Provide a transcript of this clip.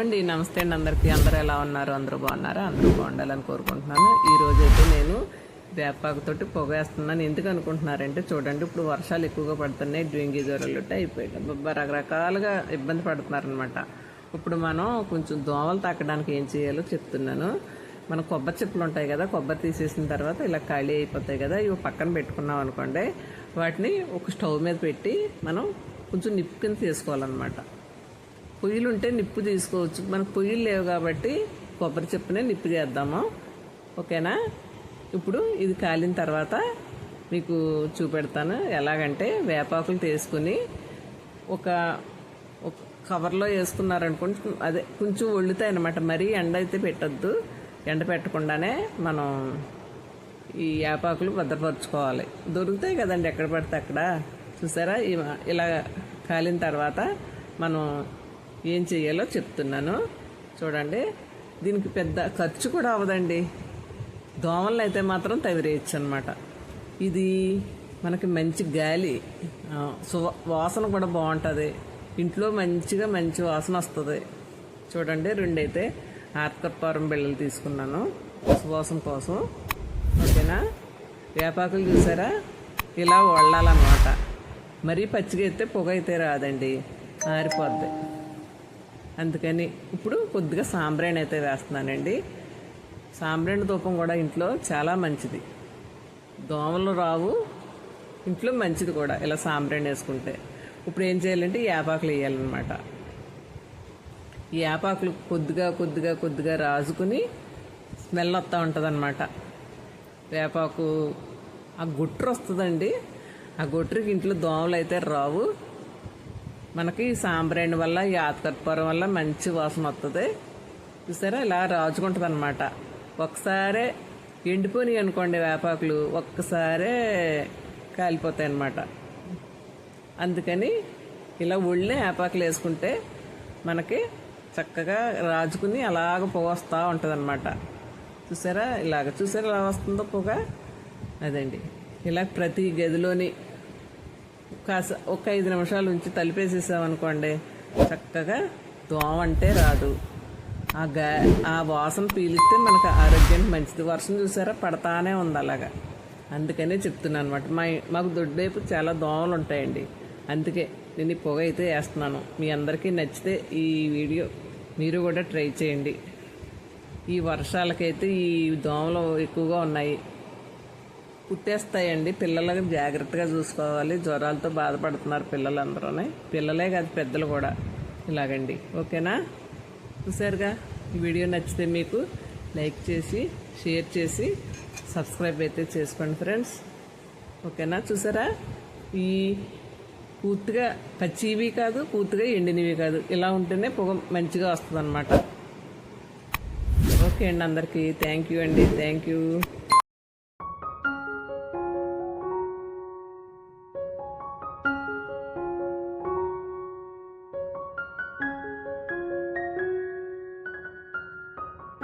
అండి నమస్తే అండి అందరికీ. అందరూ ఎలా ఉన్నారు? అందరూ బాగున్నారా? అందరూ బాగుండాలని కోరుకుంటున్నాను. ఈ అయితే నేను వేపాకుతోటి పొగ వేస్తున్నాను. ఎందుకు అనుకుంటున్నారంటే చూడండి ఇప్పుడు వర్షాలు ఎక్కువగా పడుతున్నాయి. డెంగీ జ్వరాలు అయిపోయాయి. రకరకాలుగా ఇబ్బంది పడుతున్నారనమాట ఇప్పుడు మనం కొంచెం దోమలు తాకడానికి ఏం చేయాలో చెప్తున్నాను. మన కొబ్బరి చెప్పులు ఉంటాయి కదా కొబ్బరి తీసేసిన తర్వాత ఇలా ఖాళీ అయిపోతాయి కదా ఇవి పక్కన పెట్టుకున్నాం అనుకోండి వాటిని ఒక స్టవ్ మీద పెట్టి మనం కొంచెం నిప్పు కింద తీసుకోవాలన్నమాట. పొయ్యిలు ఉంటే నిప్పు తీసుకోవచ్చు. మనకు పొయ్యిలు లేవు కాబట్టి కొబ్బరి చెప్పునే నిప్పు చేద్దాము. ఓకేనా? ఇప్పుడు ఇది కాలిన తర్వాత మీకు చూపెడతాను. ఎలాగంటే వేపాకులు తీసుకుని ఒక ఒక కవర్లో వేసుకున్నారనుకోండి అదే కొంచెం ఒళ్ళుతాయి అనమాట మరీ ఎండ అయితే పెట్టద్దు. ఎండ పెట్టకుండానే మనం ఈ వేపాకులు భద్రపరచుకోవాలి. దొరుకుతాయి కదండి ఎక్కడ పడితే అక్కడ. చూసారా? ఇలా కాలిన తర్వాత మనం ఏం చేయాలో చెప్తున్నాను. చూడండి దీనికి పెద్ద ఖర్చు కూడా అవ్వదండి. దోమలను అయితే మాత్రం తవిరేయచ్చు అనమాట ఇది మనకి మంచి గాలి సువ వాసన కూడా బాగుంటుంది. ఇంట్లో మంచిగా మంచి వాసన వస్తుంది. చూడండి రెండైతే ఆర్కర్పారం బిళ్ళలు తీసుకున్నాను సువాసన కోసం. ఓకేనా? వేపాకులు చూసారా? ఇలా వళ్ళాలన్నమాట మరీ పచ్చిగా అయితే పొగ అయితే రాదండి. ఆరిపోద్ది. అందుకని ఇప్పుడు కొద్దిగా సాంబ్రాణి అయితే వేస్తున్నానండి. సాంబ్రాణి ధూపం కూడా ఇంట్లో చాలా మంచిది. దోమలు రావు ఇంట్లో మంచిది కూడా ఇలా సాంబ్రాణి వేసుకుంటే. ఇప్పుడు ఏం చేయాలంటే యాపాకులు వేయాలన్నమాట. ఈ యాపాకులు కొద్దిగా కొద్దిగా కొద్దిగా రాజుకుని స్మెల్ వస్తూ ఉంటుంది వేపాకు ఆ గుట్ర వస్తుందండి. ఆ గుట్రకి ఇంట్లో దోమలు అయితే రావు. మనకి సాంబ్రాణి వల్ల ఈ వల్ల మంచి వాసన వస్తుంది చూసారా? ఇలా రాజుకుంటుంది అనమాట ఒకసారే ఎండిపోయినాయి అనుకోండి వేపాకులు ఒక్కసారే కాలిపోతాయి అన్నమాట అందుకని ఇలా ఒళ్ళే వేపాకులు వేసుకుంటే మనకి చక్కగా రాజుకుని అలాగ పొగ వస్తూ ఉంటుంది అనమాట చూసారా? ఇలాగ చూసారా ఇలా వస్తుందో పొగ? అదండి. ఇలా ప్రతి గదిలోని కాస ఒక ఐదు నిమిషాలు ఉంచి తలిపేసేసామనుకోండి చక్కగా దోమ అంటే రాదు. ఆ గా ఆ వాసన పీలిస్తే మనకు ఆరోగ్యానికి మంచిది. వర్షం చూసారా? పడతానే ఉంది అలాగా. అందుకనే చెప్తున్నాను అనమాట మా మాకు దొడ్డేపు చాలా దోమలు ఉంటాయండి. అందుకే నేను ఈ పొగ అయితే వేస్తున్నాను. మీ అందరికీ నచ్చితే ఈ వీడియో మీరు కూడా ట్రై చేయండి. ఈ వర్షాలకైతే ఈ దోమలు ఎక్కువగా ఉన్నాయి. కుట్టేస్తాయండి పిల్లలకు జాగ్రత్తగా చూసుకోవాలి. జ్వరాలతో బాధపడుతున్నారు పిల్లలందరూ పిల్లలే కాదు పెద్దలు కూడా ఇలాగండి. ఓకేనా? చూసారుగా ఈ వీడియో నచ్చితే మీకు లైక్ చేసి షేర్ చేసి సబ్స్క్రైబ్ అయితే చేసుకోండి ఫ్రెండ్స్. ఓకేనా? చూసారా? ఈ పూర్తిగా పచ్చివి కాదు పూర్తిగా ఎండినవి కాదు. ఇలా ఉంటేనే పొగ మంచిగా వస్తుంది ఓకే అండి అందరికీ. థ్యాంక్ యూ అండి. Thank you.